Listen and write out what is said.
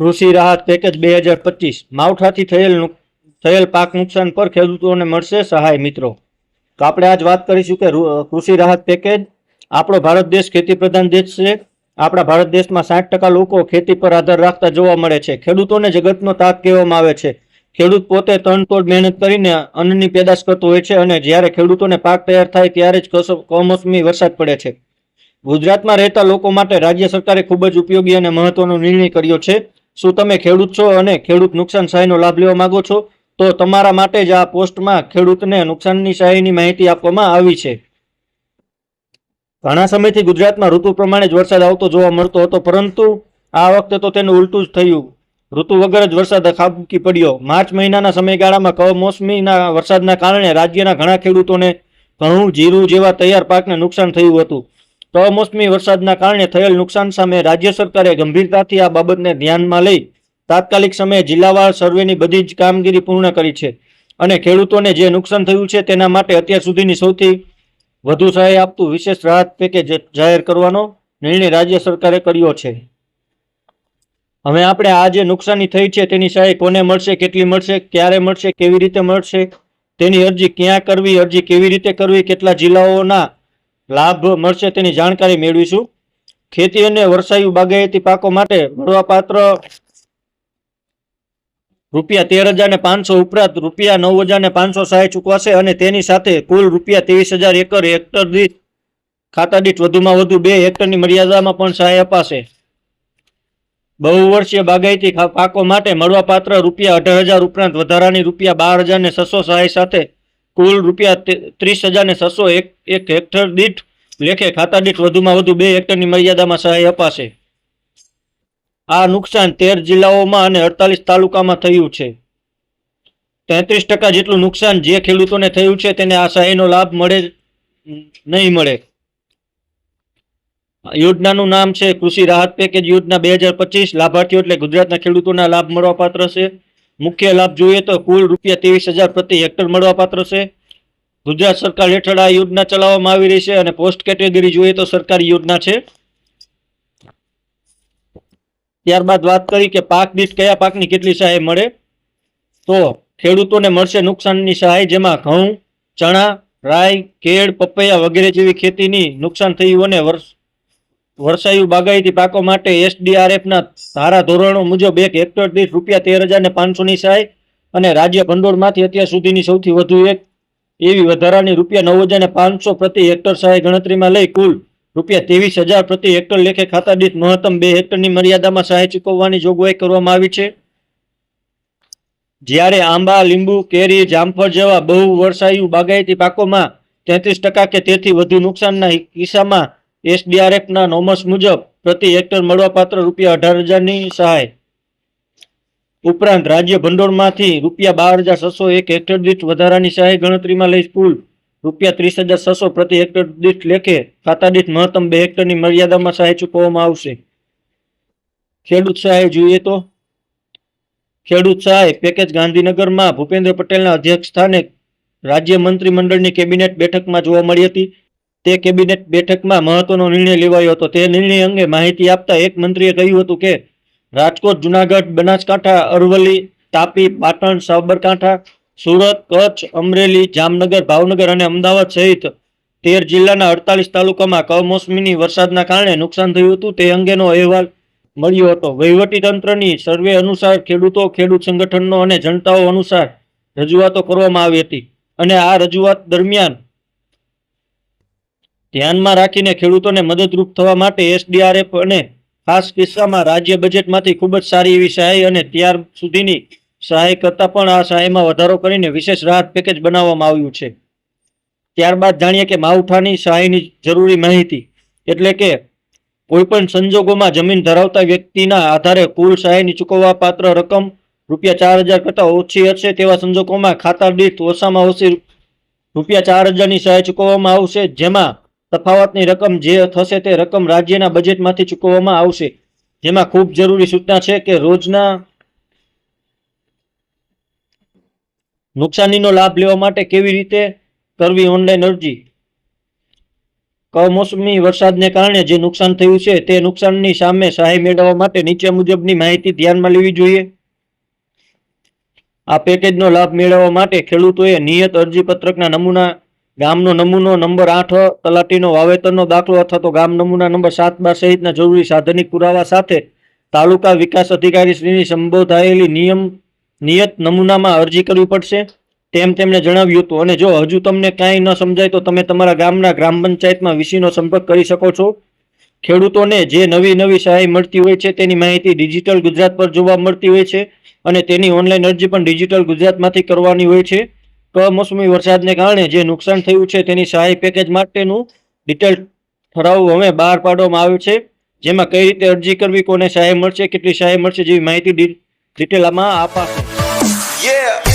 કૃષિ રાહત પેકેજ બે હજાર પચીસ. માવઠાથી થયેલ થયેલ પાક નુકસાન પર ખેડૂતોને મળશે સહાય મિત્રો. તો આપણે આજ વાત કરીશું કે કૃષિ રાહત પેકેજ આપણો ભારત દેશ ખેતી પ્રધાન દેશ છે. આપણા ભારત દેશમાં સાઠ ટકા લોકો ખેતી પર આધાર રાખતા જોવા મળે છે. ખેડૂતોને જગતનો તાત કહેવામાં આવે છે. ખેડૂત પોતે તનતોડ મહેનત કરીને અન્નની પેદાશ કરતો હોય છે અને જ્યારે ખેડૂતોને પાક તૈયાર થાય ત્યારે જ કમોસમી વરસાદ પડે છે. ગુજરાતમાં રહેતા લોકો માટે રાજ્ય સરકારે ખૂબ જ ઉપયોગી અને મહત્વનો નિર્ણય કર્યો છે. શું તમે ખેડૂત છો અને ખેડૂત નુકસાન સહાયનો લાભ લેવા માંગો છો? તો તમારા માટે જ આ પોસ્ટમાં ખેડૂતને નુકસાનની સહાયની માહિતી આપવામાં આવી છે. ઘણા સમયથી ગુજરાતમાં ઋતુ પ્રમાણે જ વરસાદ આવતો જોવા મળતો હતો, પરંતુ આ વખતે તો તેનું ઉલટું જ થયું. ઋતુ વગર જ વરસાદ ખાબકી પડ્યો. માર્ચ મહિનાના સમયગાળામાં કમોસમીના વરસાદના કારણે રાજ્યના ઘણા ખેડૂતોને ઘઉં, જીરું જેવા તૈયાર પાકને નુકસાન થયું હતું. કમોસમી વરસાદના કારણે થયેલ નુકસાન સામે રાજ્ય સરકારે ગંભીરતાથી આ બાબતને ધ્યાનમાં લઈ તાત્કાલિક સમયે જિલ્લાવાર સર્વેની બધી જ કામગીરી પૂર્ણ કરી છે અને ખેડૂતોને જે નુકસાન થયું છે તેના માટે અત્યાર સુધીની સૌથી વધુ સહાય આપતું વિશેષ રાહત પેકેજ જાહેર કરવાનો નિર્ણય રાજ્ય સરકારે કર્યો છે. હવે આપણે આ જે નુકસાની થઈ છે તેની સહાય કોને મળશે, કેટલી મળશે, ક્યારે મળશે, કેવી રીતે મળશે, તેની અરજી ક્યાં કરવી, અરજી કેવી રીતે કરવી, કેટલા જિલ્લાઓના લાભ મળશે તેની જાણકારી મેળવીશું. ખેતી અને વરસાયુ બાગાયતી પાકો માટે મળવાપાત્ર રૂપિયા તેર હજાર ને પાંચસો ઉપરાંત રૂપિયા નવ હજાર ને પાંચસો સહાય ચૂકવાશે અને તેની સાથે કુલ રૂપિયા ત્રેવીસ હજાર એકર હેક્ટર દીઠ ખાતા દીઠ વધુમાં વધુ બે હેક્ટરની મર્યાદામાં પણ સહાય અપાશે. બહુ વર્ષીય બાગાયતી પાકો માટે મળવાપાત્ર રૂપિયા અઢાર હજાર ઉપરાંત વધારાની રૂપિયા બાર હજાર ને છસો સહાય સાથે કુલ રૂપિયા ત્રીસ હજાર ને છસો એક એક હેક્ટર દીઠ લેખે ખાતા દીઠ વધુમાં વધુ બે હેક્ટરની મર્યાદામાં સહાય અપાશે. આ નુકસાન તેર જિલ્લાઓમાં અને અડતાલીસ તાલુકામાં થયું છે. તેત્રીસ ટકા જેટલું નુકસાન જે ખેડૂતોને થયું છે તેને આ સહાયનો લાભ મળે નહીં મળે. યોજનાનું નામ છે કૃષિ રાહત પેકેજ યોજના બે હજાર પચીસ. લાભાર્થીઓ એટલે ગુજરાતના ખેડૂતોના લાભ મળવાપાત્ર છે. મુખ્ય લાભ જોઈએ તો કુલ રૂપિયા ત્રેવીસ હજાર પ્રતિ હેક્ટર મળવાપાત્ર છે. ગુજરાત સરકાર હેઠળ આ યોજના ચલાવવામાં આવી રહી છે અને પોસ્ટ કેટેગરી જોઈએ તો સરકારી યોજના છે. ત્યારબાદ વાત કરી કે પાક દીઠ કયા પાકની કેટલી સહાય મળે? તો ખેડૂતોને મળશે નુકસાનની સહાય, જેમાં ઘઉં, ચણા, રાઈ, કેળ, પપૈયા વગેરે જેવી ખેતીની નુકસાન થયું અને વર્ષ વર્ષાયુ બાગાયતી પાકો માટે એસડીઆરએફના ધારા ધોરણો મુજબ એક હેક્ટર દીઠ રૂપિયા તેર હજાર ને પાંચસોની સહાય અને રાજ્ય ભંડોળમાંથી અત્યાર સુધીની સૌથી વધુ એક એવી વધારાની રૂપિયા નવ હજાર ને પાંચસો પ્રતિ હેક્ટર સહાય ગણતરીમાં લઈ કુલ રૂપિયા ત્રેવીસ હજાર પ્રતિ હેક્ટર લેખે ખાતા દીઠ મહત્તમ બે હેક્ટરની મર્યાદામાં સહાય ચૂકવવાની જોગવાઈ કરવામાં આવી છે. જ્યારે આંબા, લીંબુ, કેરી, જામફળ જેવા બહુ વર્ષાયુ બાગાયતી પાકોમાં તેત્રીસ ટકા કે તેથી વધુ નુકસાનના કિસ્સામાં એસડીઆરએફના નોમસ મુજબ પ્રતિ હેક્ટર મળવાપાત્ર રૂપિયા અઢાર હજારની સહાય. ઉપરાંત રાજ્ય ભંડોળમાંથી રૂપિયા બાર હજાર છસો એક હેક્ટર દીઠ વધારાની સહાય ગણતરીમાં લઈ કુલ રૂપિયા ત્રીસ હજાર છસો પ્રતિ હેક્ટર દીઠ લેખે ખાતા દીઠ મહત્તમ બે હેક્ટરની મર્યાદામાં સહાય ચૂકવવામાં આવશે. ખેડૂત સહાય જોઈએ તો? ખેડૂત સહાય પેકેજ ગાંધીનગરમાં ભૂપેન્દ્ર પટેલના અધ્યક્ષ સ્થાને રાજ્ય મંત્રીમંડળની કેબિનેટ બેઠકમાં જોવા મળી હતી. તે કેબિનેટ બેઠકમાં મહત્વનો નિર્ણય લેવાયો હતો. તે નિર્ણય અંગે માહિતી આપતા એક મંત્રીએ કહ્યું હતું કે, રાજકોટ, જુનાગઢ, બનાસકાંઠા, અરવલ્લી, તાપી, પાટણ, સાબરકાંઠા, સુરત, કચ્છ, અમરેલી, જામનગર, ભાવનગર અને અમદાવાદ સહિત તેર જિલ્લાના અડતાલીસ તાલુકામાં કમોસમીની વરસાદના કારણે નુકસાન થયું હતું. તે અંગેનો અહેવાલ મળ્યો હતો. વહીવટી તંત્રની સર્વે અનુસાર ખેડૂતો, ખેડૂત સંગઠનો અને જનતાઓ અનુસાર રજૂઆતો કરવામાં આવી હતી અને આ રજૂઆત દરમિયાન ધ્યાનમાં રાખીને ખેડૂતોને મદદરૂપ થવા માટે એસડીઆરએફ અને ખાસ કિસ્સામાં રાજ્ય બજેટમાંથી ખૂબ જ સારી એવી સહાય અને ત્યાર સુધીની સહાય કરતાં પણ આ સહાયમાં વધારો કરીને વિશેષ રાહત પેકેજ બનાવવામાં આવ્યું છે. ત્યારબાદ જાણીએ કે માવઠાની સહાયની જરૂરી માહિતી એટલે કે કોઈપણ સંજોગોમાં જમીન ધરાવતા વ્યક્તિના આધારે કુલ સહાયની ચૂકવવા પાત્ર રકમ રૂપિયા ચાર હજાર કરતાં ઓછી હશે તેવા સંજોગોમાં ખાતા દીઠ ઓછામાં ઓછી રૂપિયા ચાર હજારની સહાય ચૂકવવામાં આવશે, જેમાં તફાવતની રકમ જે થશે તે રકમ રાજ્યના બજેટમાંથી ચૂકવવામાં આવશે. જેમાં ખૂબ જરૂરી સૂચના છે કે રોજના નુકસાનીનો લાભ લેવા માટે કેવી રીતે કરવી ઓનલાઈન અરજી. કમોસમી વરસાદને કારણે જે નુકસાન થયું છે તે નુકસાનની સામે સહાય મેળવવા માટે નીચે મુજબની માહિતી ધ્યાનમાં લેવી જોઈએ. આ પેકેજનો લાભ મેળવવા માટે ખેડૂતોએ નિયત અરજીપત્રકના નમૂના ગામનો નમૂનો નંબર આઠ, તલાટીનો વાવેતરનો દાખલો અથવા તો ગામ નમૂના નંબર સાત બાર સહિતના જરૂરી સાધનિક પુરાવા સાથે તાલુકા વિકાસ અધિકારી શ્રીની સંબોધાયેલી નિયમ, નિયત નમૂનામાં અરજી કરવી પડશે. તેમ તેમણે જણાવ્યું હતું. અને જો હજુ તમને કાંઈ ન સમજાય તો તમે તમારા ગામના ગ્રામ પંચાયતમાં વિસીનો સંપર્ક કરી શકો છો. ખેડૂતોને જે નવી નવી સહાય મળતી હોય છે તેની માહિતી ડિજિટલ ગુજરાત પર જોવા મળતી હોય છે. અને તેની ઓનલાઈન અરજી પણ ડિજિટલ ગુજરાતમાંથી કરવાની હોય છે. કમોસમી વરસાદને કારણે જે નુકસાન થયું છે તેની સહાય પેકેજ માટેનું ડિટેલ ઠરાવ હવે બહાર પાડવામાં આવ્યો છે જેમાં કઈ રીતે અરજી કરવી, કોને સહાય મળશે, કેટલી સહાય મળશે જેવી માહિતી ડિટેલમાં અપાશે.